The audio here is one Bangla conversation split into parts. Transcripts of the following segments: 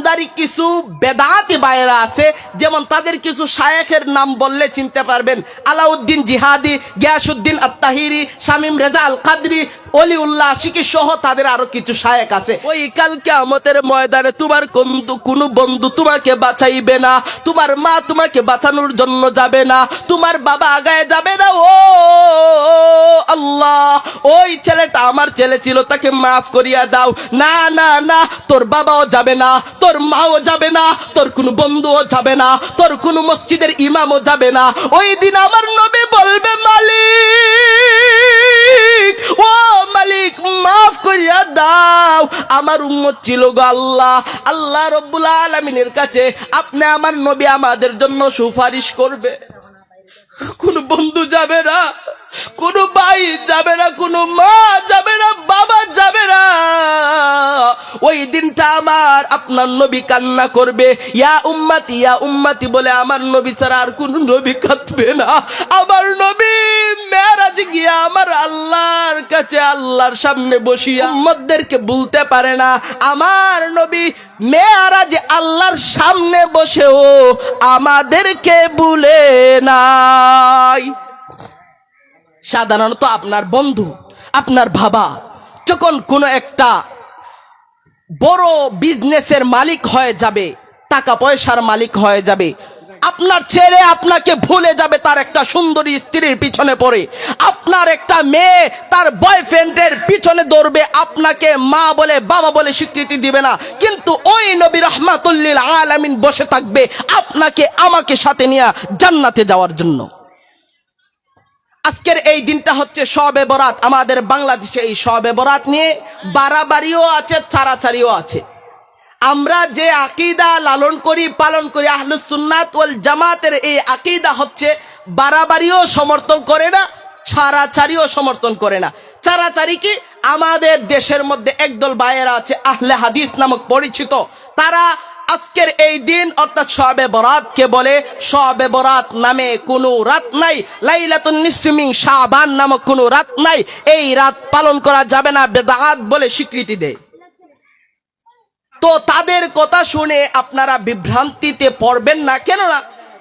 নামদারি কিছু বেদাতি বাইরা আছে, যেমন তাদের কিছু শায়েখের নাম বললে চিনতে পারবেন। আলাউদ্দিন জিহাদি, গিয়াসুদ্দিন আত্তাহিরি, শামিম রেজা আল কাদরি অলিউল্লাহ আশিকি সহ তাদের আরও কিছু শায়েক আছে। ওই কালকে আমাদের ময়দানে তোমার বন্ধু কোনো বন্ধু তোমাকে বাঁচাইবে না। তোমার মা তোমাকে বাঁচানোর জন্য যাবে না। তোমার বাবা আগায় যাবে না। ও আল্লাহ, ওই ছেলেটা আমার ছেলে ছিল, তাকে মাফ করিয়া দাও। না না না, তোর বাবাও যাবে না। তোর মাও যাবে না, তোর কোনো বন্ধুও যাবে না, তোর কোনো মসজিদের ইমামও যাবে না। ওই দিন আমার নবী বলবে, মালিক, ও মালিক, মাফ করিয়া দাও। আমার উম্মত ছিল গো আল্লাহ। আল্লাহ রব্বুল আলমিনের কাছে আপনি আমার নবী আমাদের জন্য সুপারিশ করবে। কোন বন্ধু যাবে না, কোন ভাই যাবে না, কোন মা আপনার নবী কান্না করবে। ইয়া উম্মাতি ইয়া উম্মাতি বলে আমার নবী ছাড়া আর কোন নবী কাঁদবে না। আমার নবী মেরাজ গিয়া আমার আল্লাহর কাছে আল্লাহর সামনে বসিয়া উম্মতদেরকে বলতে পারে না। আমার নবী মেয়ারাজ আল্লাহর সামনে বসেও আমাদেরকে ভুলে নাই। সাধারণত আপনার বন্ধু, আপনার বাবা, যখন কোনো একটা বড় বিজনেসের মালিক হয়ে যাবে টাকা পয়সার মালিক হয়ে যাবে। আপনার ছেলে আপনাকে ভুলে যাবে তার একটা সুন্দরী স্ত্রীর পিছনে পড়ে। আপনার একটা মেয়ে তার বয়ফ্রেন্ডের পিছনে দৌড়বে, আপনাকে মা বলে, বাবা বলে স্বীকৃতি দিবে না। কিন্তু ওই নবী রহমাতুল্লিল আলামিন বসে থাকবে আপনাকে, আমাকে সাথে নিয়ে জান্নাতে যাওয়ার জন্য। আজকের এই দিনটা হচ্ছে সবে বরাত। আমাদের বাংলাদেশে এই সবে বরাত নিয়ে বাড়াবাড়িও আছে চারাচারিও আছে। আমরা যে আকিদা লালন করি, পালন করি, আহলুস সুন্নাত ওয়াল জামাতের এই আকিদা হচ্ছে বাড়াবাড়িও সমর্থন করে না, ছাড়াছাড়িও সমর্থন করে না। চারাচারি কি? আমাদের দেশের মধ্যে একদল বায়েরা আছে, আহলে হাদিস নামক পরিচিত। তারা আজকের এই দিন অর্থাৎ শবে বরাতকে বলে? শবে বরাত নামে কোনো রাত নাই। লাইলাতুন নিসমিং শাবান নামক কোনো রাত নাই। এই রাত পালন করা যাবে না, বেদাত বলে স্বীকৃতি দেয়। তো তাদের কথা শুনে আপনারা বিভ্রান্তিতে পড়বেন না। কেননা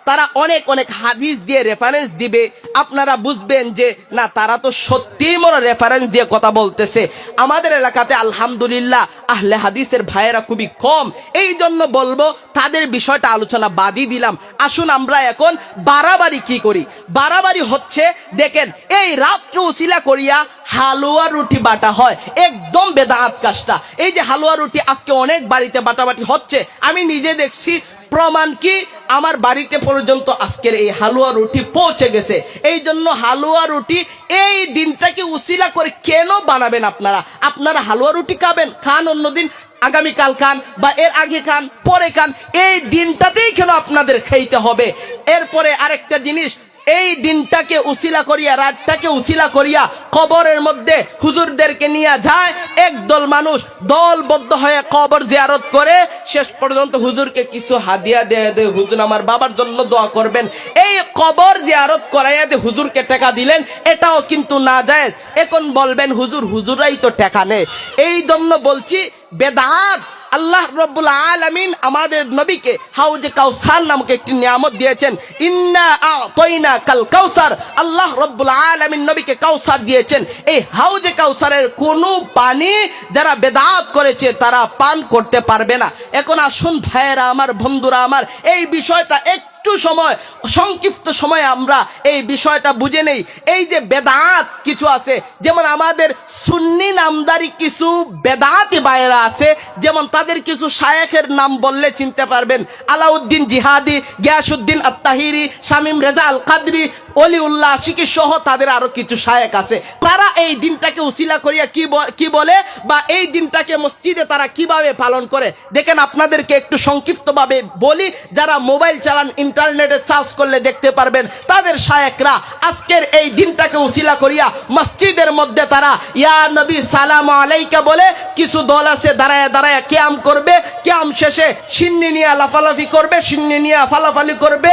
তারা অনেক অনেক হাদিস দিয়ে রেফারেন্স দিবে। আপনারা বুঝবেন যে, না, তারা তো সত্যিই মনে রেফারেন্স দিয়ে কথা বলতেছে। আমাদের এলাকাতে আলহামদুলিল্লাহ আহলে হাদিসের ভাইয়েরা খুবই কম। এই জন্য বলব, তাদের বিষয়টা আলোচনা বাদই দিলাম। আসুন আমরা এখন বাড়াবাড়ি কি করি? বাড়াবাড়ি হচ্ছে, দেখেন, এই রাতকে উসিলা করিয়া হালুয়া রুটি বাটা হয়। একদম বেদাত কাজটা। এই যে হালুয়া রুটি আজকে অনেক বাড়িতে বাটাবাটি হচ্ছে। আমি নিজে দেখছি, প্রমাণ কি? আমার বাড়িতে পর্যন্ত আজকের এই হালুয়া রুটি পৌঁছে গেছে। এই জন্য হালুয়া রুটি এই দিনটাকে উসিলা করে কেন বানাবেন আপনারা? আপনারা হালুয়া রুটি খাবেন, খান, অন্যদিন আগামীকাল খান বা এর আগে খান, পরে খান, এই দিনটাতেই কেন আপনাদের খাইতে হবে? এরপরে আরেকটা জিনিস এই দিনটাকে উসিলা করিয়া, রাতটাকে উসিলা করিয়া কবরের মধ্যে হুজুরদেরকে নিয়ে যায়। একদল মানুষ দলবদ্ধ হয়ে কবর জিয়ারত করে শেষ পর্যন্ত হুজুরকে কিছু হাদিয়া দেয়া দে, হুজুর, আমার বাবার জন্য দোয়া করবেন। এই কবর জিয়ারত করাইয়া দিয়ে হুজুরকে টাকা দিলেন। এটাও কিন্তু না যায় এখন বলবেন, হুজুর, হুজুরাই তো টাকা নেই। এই জন্য বলছি, বেদাত আল্লাহ রব্বুল আলামিন আমাদের নবীকে হাউজে কাউসার নামকে একটি নিয়ামত দিয়েছেন। ইন্না আতইনা কাল কাউসার। আল্লাহ রব্বুল আলামিন নবীকে কাউসার দিয়েছেন। এই হাউজে কাউসারের কোন পানি যারা বেদাত করেছে তারা পান করতে পারবে না। এখন আসুন ভাইয়েরা, আমার বন্ধুরা, আমার এই বিষয়টা এক একটু সময়, সংক্ষিপ্ত সময়ে আমরা এই বিষয়টা বুঝে নেই। এই যে বেদাত কিছু আছে, যেমন আমাদের সুন্নি নামদারি কিছু বেদাতি বাইরা আছে, যেমন তাদের কিছু শায়েখের নাম বললে চিনতে পারবেন। আলাউদ্দিন জিহাদি, গিয়াসুদ্দিন আত্তাহিরি, শামিম রেজা আল কাদরি অলিউল্লাহ আশিকি সহ তাদের আরও কিছু শায়েক আছে। তারা এই দিনটাকে উসিলা করিয়া কি কি বলে বা এই দিনটাকে মসজিদে তারা কীভাবে পালন করে? দেখেন আপনাদেরকে একটু সংক্ষিপ্তভাবে বলি, যারা মোবাইল চালান, ইন্টারনেটে চার্জ করলে দেখতে পারবেন, তাদের শায়েকরা আজকের এই দিনটাকে উসিলা করিয়া মসজিদের মধ্যে তারা, ইয়া নবী, সালাম আলাইকা বলে কিছু দল আছে, দাঁড়ায় দাঁড়ায় ক্যাম করবে, ক্যাম শেষে সিন্নি নিয়ে লাফালাফি করবে, সিন্নি নিয়ে ফালাফালি করবে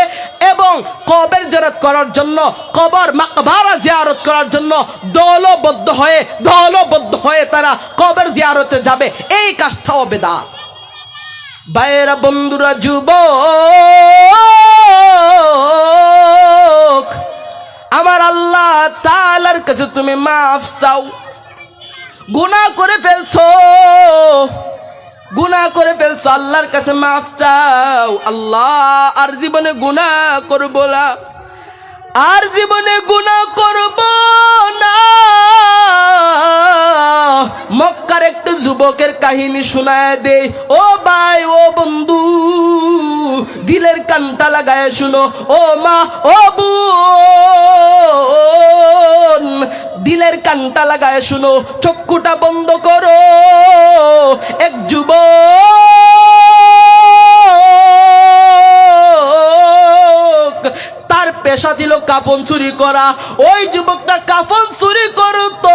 এবং কবের জরত করার জন্য কবর মাকবারা জিয়ারত করার জন্য দলবদ্ধ হয়ে দলবদ্ধ হয়ে তারা কবর জিয়ারতে যাবে। এই কাজটাও বেদাত। বাইরা বন্ধুরা যুব আমার আল্লাহ তালার কাছে তুমি মাফ চাও। গুনাহ করে ফেলছো। গুনাহ করে ফেলছো, আল্লাহর কাছে মাফ চাও। আল্লাহ আর জীবনে গুনাহ করব না। আর জীবনে গুনাহ করব না। মক্কার একটু যুবকের কাহিনী শোনায় দে। ও ভাই, ও বন্ধু, দিলের কানটা লাগায় শুনো। ও মা, ও বোন, দিলের কানটা লাগায় শুনো। চক্ষুটা বন্ধ করো। এক যুবক কাফন চুরি করা, ওই যুবকটা কাফন চুরি করতো।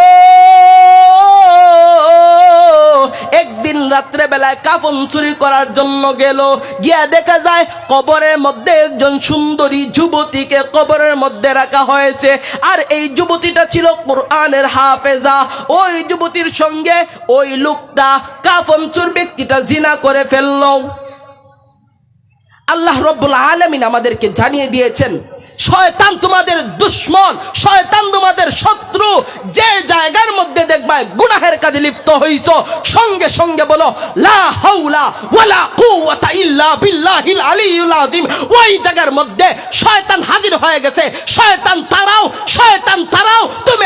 একদিন রাত্রে বেলায় কাফন চুরি করার জন্য গেল। গিয়া দেখা যায় কবরের মধ্যে একজন সুন্দরী যুবতীকে কবরের মধ্যে রাখা হয়েছে। আর এই যুবতীটা ছিল কোরআনের হাফেজা। ওই যুবতীর সঙ্গে ওই লোকটা কাফন চুর ব্যক্তিটা জিনা করে ফেলল। আল্লাহ রব্বুল আলমিন আমাদেরকে জানিয়ে দিয়েছেন শয়তান তোমাদের দুশ্মন, শয়তান তোমাদের শত্রু। যে জায়গার মধ্যে দেখবায় গুনাহের কাজে লিপ্ত হইছ, সঙ্গে সঙ্গে বলো, লা হাওলা ওয়ালা কুওয়াতা ইল্লা বিল্লাহিল আলিয়ুল আযীম। ওই জায়গার মধ্যে শয়তান হাজির হয়ে গেছে। শয়তান তারাও শয়তান তারাও, তুমি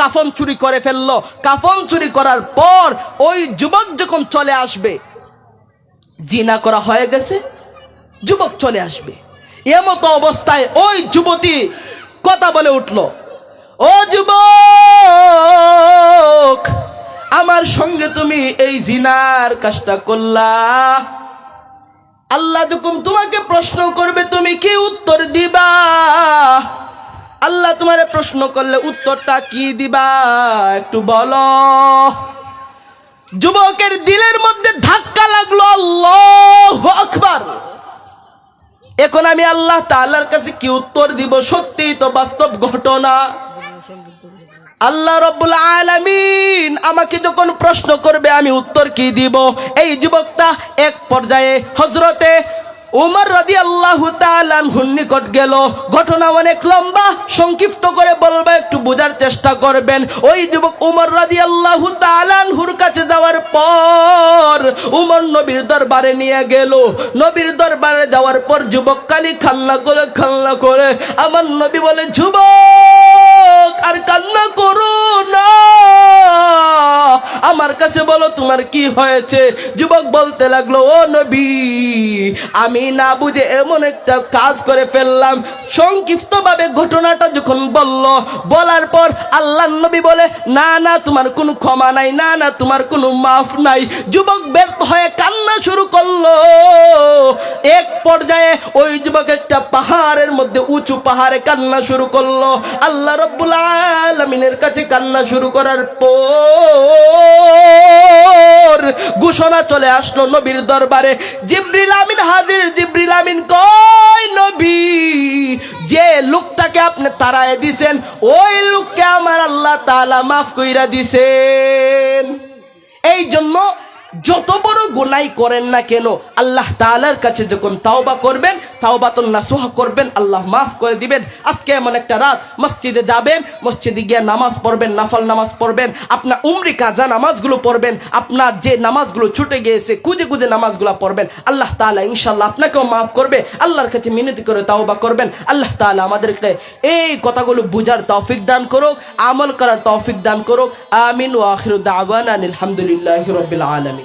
কাফন চুরি করে ফেলল। কাফন চুরি করার পর ওই যুবক যখন চলে আসবে, জিনা করা হয়ে গেছে, যুবক চলে আসবে। এমতো অবস্থায় ওই যুবতী কথা বলে উঠল, ও যুবক, আমার সঙ্গে তুমি এই জিনার কাজটা করলা। আল্লাহ যখন তোমাকে প্রশ্ন করবে, তুমি কি উত্তর দিবা? আল্লাহ তোমার প্রশ্ন করলে উত্তরটা কি দিবা? একটু বলো। যুবকের দিলের মধ্যে ধাক্কা লাগল, আল্লাহ আকবার। এখন আমি আল্লাহ তাআলার কাছে কি উত্তর দিব? সত্যি তো বাস্তব ঘটনা। আল্লাহ রব্বুল আলামিন আমাকে যখন প্রশ্ন করবে, আমি উত্তর কি দিব? এই যুবকটা এক পর্যায়ে হজরতে উমর রাদি আল্লাহ নিকট গেল। ঘটনা অনেক লম্বা, সংক্ষিপ্ত করে বলব, একটু বোঝার চেষ্টা করবেন। ওই যুবক উমর রাদি আল্লাহ তালানহুর কাছে যাওয়ার পর উমর নবীর দরবারে নিয়ে গেল। নবীর দরবারে যাওয়ার পর যুবক কালি খান্না করে খান্না করে আমার নবী বলে, যুবক, আর কান্না করো না। আমার কাছে বলো, তোমার কি হয়েছে? যুবক বলতে লাগল, ও নবী, আমি না বুঝে এমন একটা কাজ করে ফেললাম। সংক্ষিপ্ত ভাবে ঘটনাটা যখন বলল, বলার পর আল্লাহ নবী বলে, না না, তোমার কোনো ক্ষমা নাই, না না, তোমার কোনো মাফ নাই। যুবক ব্যর্থ হয়ে কান্না শুরু করল। এক পর্যায়ে ওই যুবক একটা পাহাড়ের মধ্যে, উঁচু পাহাড়ে কান্না শুরু করল। আল্লাহ রব্বুল আলমিনের কাছে কান্না শুরু করার পর ঘোষণা চলে আসলো নবীর দরবারে, জিব্রিল আমিন হাজির, জিব্রিল আমিন কয় নবী? যে লোকটাকে আপনি তারায় দিছেন, ওই লোককে আমার আল্লাহ তালা মাফ কইরা দিছেন। এই জন্য যত বড় গোনাই করেন না কেন, আল্লাহ তাআলার কাছে যখন তাওবা করবেন, তাওবাতুন নাসুহা করবেন, আল্লাহ মাফ করে দিবেন। আজকে এমন একটা রাত, মসজিদে যাবেন, মসজিদে গিয়ে নামাজ পড়বেন, নাফল নামাজ পড়বেন, আপনার উমরি, কাজা নামাজগুলো পড়বেন, আপনার যে নামাজগুলো ছুটে গিয়েছে কুজে খুঁজে নামাজগুলো পড়বেন, আল্লাহ তালা ইনশাল্লাহ আপনাকেও মাফ করবে, আল্লাহর কাছে মিনতি করে তাওবা করবেন, আল্লাহ তালা আমাদেরকে এই কথাগুলো বুঝার তৌফিক দান করুক, আমল করার তৌফিক দান করুক, আমিন ওয়া আখিরু দাওয়ানা আলহামদুলিল্লাহি রাব্বিল আলামিন।